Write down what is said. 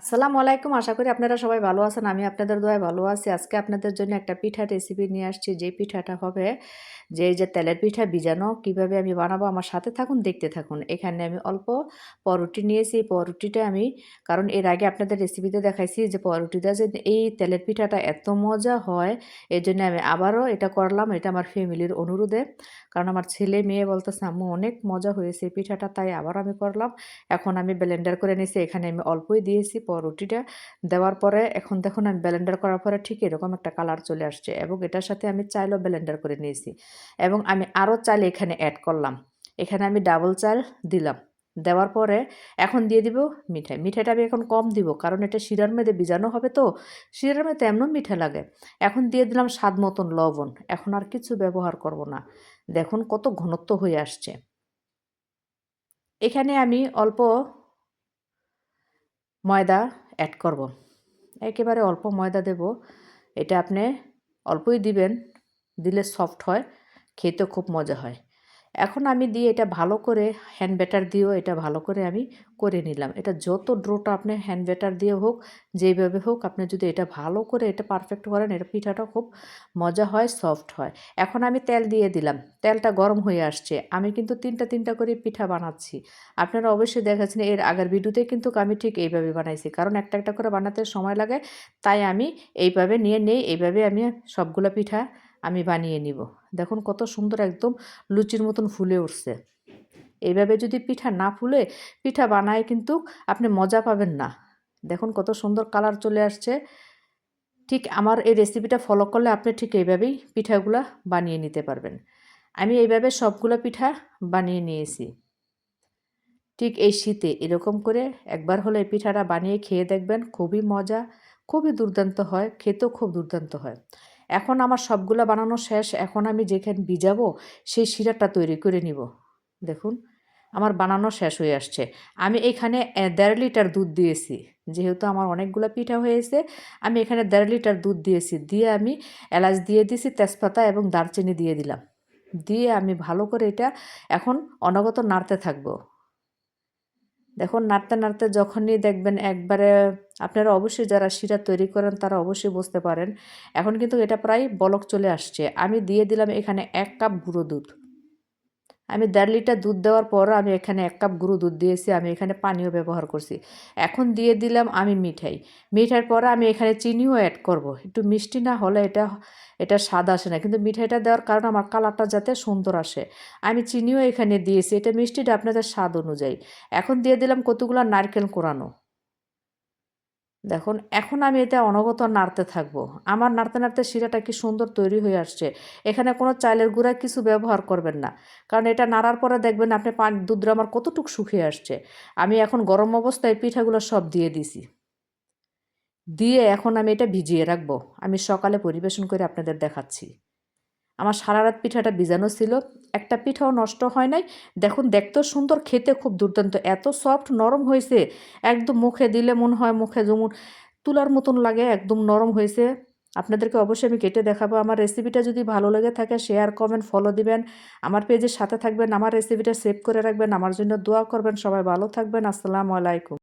আসসালামু আলাইকুম। আশা করি আপনারা সবাই ভালো আছেন। আমি আপনাদের দোয়ায় ভালো আছি। আজকে আপনাদের জন্য একটা পিঠা রেসিপি নিয়ে আসছি। যে পিঠাটা হবে যে, এই যে তেলের পিঠা বিজানো কীভাবে আমি বানাবো, আমার সাথে থাকুন, দেখতে থাকুন। এখানে আমি অল্প পরোটি নিয়েছি। এই পরোটিটা আমি, কারণ এর আগে আপনাদের রেসিপিতে দেখাইছি যে পরোটিটা যে এই তেলের পিঠাটা এত মজা হয় এই জন্য আমি আবারও এটা করলাম। এটা আমার ফ্যামিলির অনুরোধে। কারণ আমার ছেলে, মেয়ে বলতেছে, আম্মু, অনেক মজা হয়েছে পিঠাটা। তাই আবার আমি করলাম। এখন আমি ব্লেন্ডার করে নিয়েছি। এখানে আমি অল্পই দিয়েছি রুটিটা দেওয়ার পরে এখন দেখুন, আমি ব্লেন্ডার করার পরে ঠিক এরকম একটা কালার চলে আসছে। এবং এটার সাথে আমি চাইলেও ব্লেন্ডার করে নিয়েছি। এবং আমি আরও চাল এখানে অ্যাড করলাম। এখানে আমি ডাবল চাল দিলাম। দেওয়ার পরে এখন দিয়ে দিব মিঠাই। মিঠাইটা আমি এখন কম দিব কারণ এটা শিরার মেয়েদের বিজানো হবে তো। শিরার মেয়েতে এমন মিঠা লাগে। এখন দিয়ে দিলাম স্বাদ মতন লবণ। এখন আর কিছু ব্যবহার করব না। দেখুন কত ঘনত্ব হয়ে আসছে। এখানে আমি অল্প ময়দা অ্যাড করব। একেবারে অল্প ময়দা দেব। এটা আপনি অল্পই দিবেন, দিলে সফট হয়। খেতে খুব মজা হয়। এখন আমি দিয়ে এটা ভালো করে হ্যান্ড ব্যাটার দিয়েও এটা ভালো করে আমি করে নিলাম। এটা যত ড্রোটা আপনি হ্যান্ড ব্যাটার দিয়ে হোক যেইভাবে হোক, আপনি যদি এটা ভালো করে এটা পারফেক্ট করেন, এটা পিঠাটা খুব মজা হয় সফট হয়। এখন আমি তেল দিয়ে দিলাম। তেলটা গরম হয়ে আসছে। আমি কিন্তু তিনটা তিনটা করে পিঠা বানাচ্ছি। আপনারা অবশ্যই দেখাচ্ছেন এর আগের ভিডিওতে কিন্তু আমি ঠিক এইভাবে বানাইছি। কারণ একটা একটা করে বানাতে সময় লাগে, তাই আমি এইভাবে নিয়ে নেই এইভাবে আমি সবগুলো পিঠা আমি বানিয়ে নিব। দেখুন কত সুন্দর একদম লুচির মতন ফুলে উঠছে। এইভাবে যদি পিঠা না ফুলে, পিঠা বানায় কিন্তু আপনি মজা পাবেন না। দেখুন কত সুন্দর কালার চলে আসছে। ঠিক আমার এই রেসিপিটা ফলো করলে আপনি ঠিক এইভাবেই পিঠাগুলা বানিয়ে নিতে পারবেন। আমি এইভাবে সবগুলো পিঠা বানিয়ে নিয়েছি। ঠিক এই শীতে এরকম করে একবার হলে পিঠাটা বানিয়ে খেয়ে দেখবেন খুবই মজা, খুবই দুর্দান্ত হয়, খেতেও খুব দুর্দান্ত হয়। এখন আমার সবগুলো বানানো শেষ, এখন আমি যেখানে ভিজাবো, সেই শিরাটা তৈরি করে নিব। দেখুন, আমার বানানো শেষ হয়ে আসছে। আমি এখানে দেড় লিটার দুধ দিয়েছি, যেহেতু আমার অনেকগুলো পিঠা হয়েছে, আমি এখানে দেড় লিটার দুধ দিয়েছি। দিয়ে আমি এলাচ দিয়ে দিয়েছি, তেজপাতা এবং দারচিনি দিয়ে দিলাম। দিয়ে আমি ভালো করে এটা এখন অনগত নাড়তে থাকব। দেখুন নাড়তে নাড়তে যখনই দেখবেন একবারে আপনারা অবশ্যই যারা শিরা তৈরি করেন, তারা অবশ্যই বুঝতে পারেন। এখন কিন্তু এটা প্রায় বলক চলে আসছে। আমি দিয়ে দিলাম এখানে এক কাপ গুঁড়ো দুধ। আমি দেড় লিটার দুধ দেওয়ার পর আমি এখানে এক কাপ গুঁড়ো দুধ দিয়েছি, আমি এখানে পানিও ব্যবহার করছি। এখন দিয়ে দিলাম আমি মিঠাই। মিঠাইয়ের পরে আমি এখানে চিনিও অ্যাড করব। একটু মিষ্টি না হলে এটা এটা স্বাদ আসে না। কিন্তু মিঠাইটা দেওয়ার কারণে আমার কালারটা যাতে সুন্দর আসে। আমি চিনিও এখানে দিয়েছি। এটা মিষ্টিটা আপনাদের স্বাদ অনুযায়ী। এখন দিয়ে দিলাম কতগুলো নারকেল কোরানো। দেখুন, এখন আমি এটা অনগত নাড়তে থাকব। আমার নাড়তে নাড়তে শিরাটা কি সুন্দর তৈরি হয়ে আসছে। এখানে কোনো চালের গুঁড়া কিছু ব্যবহার করবেন না। কারণ এটা নাড়ার পরে দেখবেন আপনি পান, দুধ আমার কতটুক শুকিয়ে আসছে। আমি এখন গরম অবস্থায় পিঠাগুলো সব দিয়ে দিছি। দিয়ে এখন আমি এটা ভিজিয়ে রাখব। আমি সকালে পরিবেশন করে আপনাদের দেখাচ্ছি। আমার সারা রাত পিঠাটা ভিজানো ছিল। একটা পিঠাও নষ্ট হয় নাই। দেখুন, দেখতেও সুন্দর, খেতে খুব দুর্দান্ত। এত সফট নরম হয়েছে। একদম মুখে দিলে মনে হয় মুখে যেমন তুলার মতন লাগে, একদম নরম হয়েছে। আপনাদেরকে অবশ্যই আমি কেটে দেখাবো। আমার রেসিপিটা যদি ভালো লেগে থাকে শেয়ার কমেন্ট ফলো দিবেন। আমার পেজের সাথে থাকবেন, আমার রেসিপিটা সেভ করে রাখবেন। আমার জন্য দোয়া করবেন। সবাই ভালো থাকবেন। আসসালামু আলাইকুম।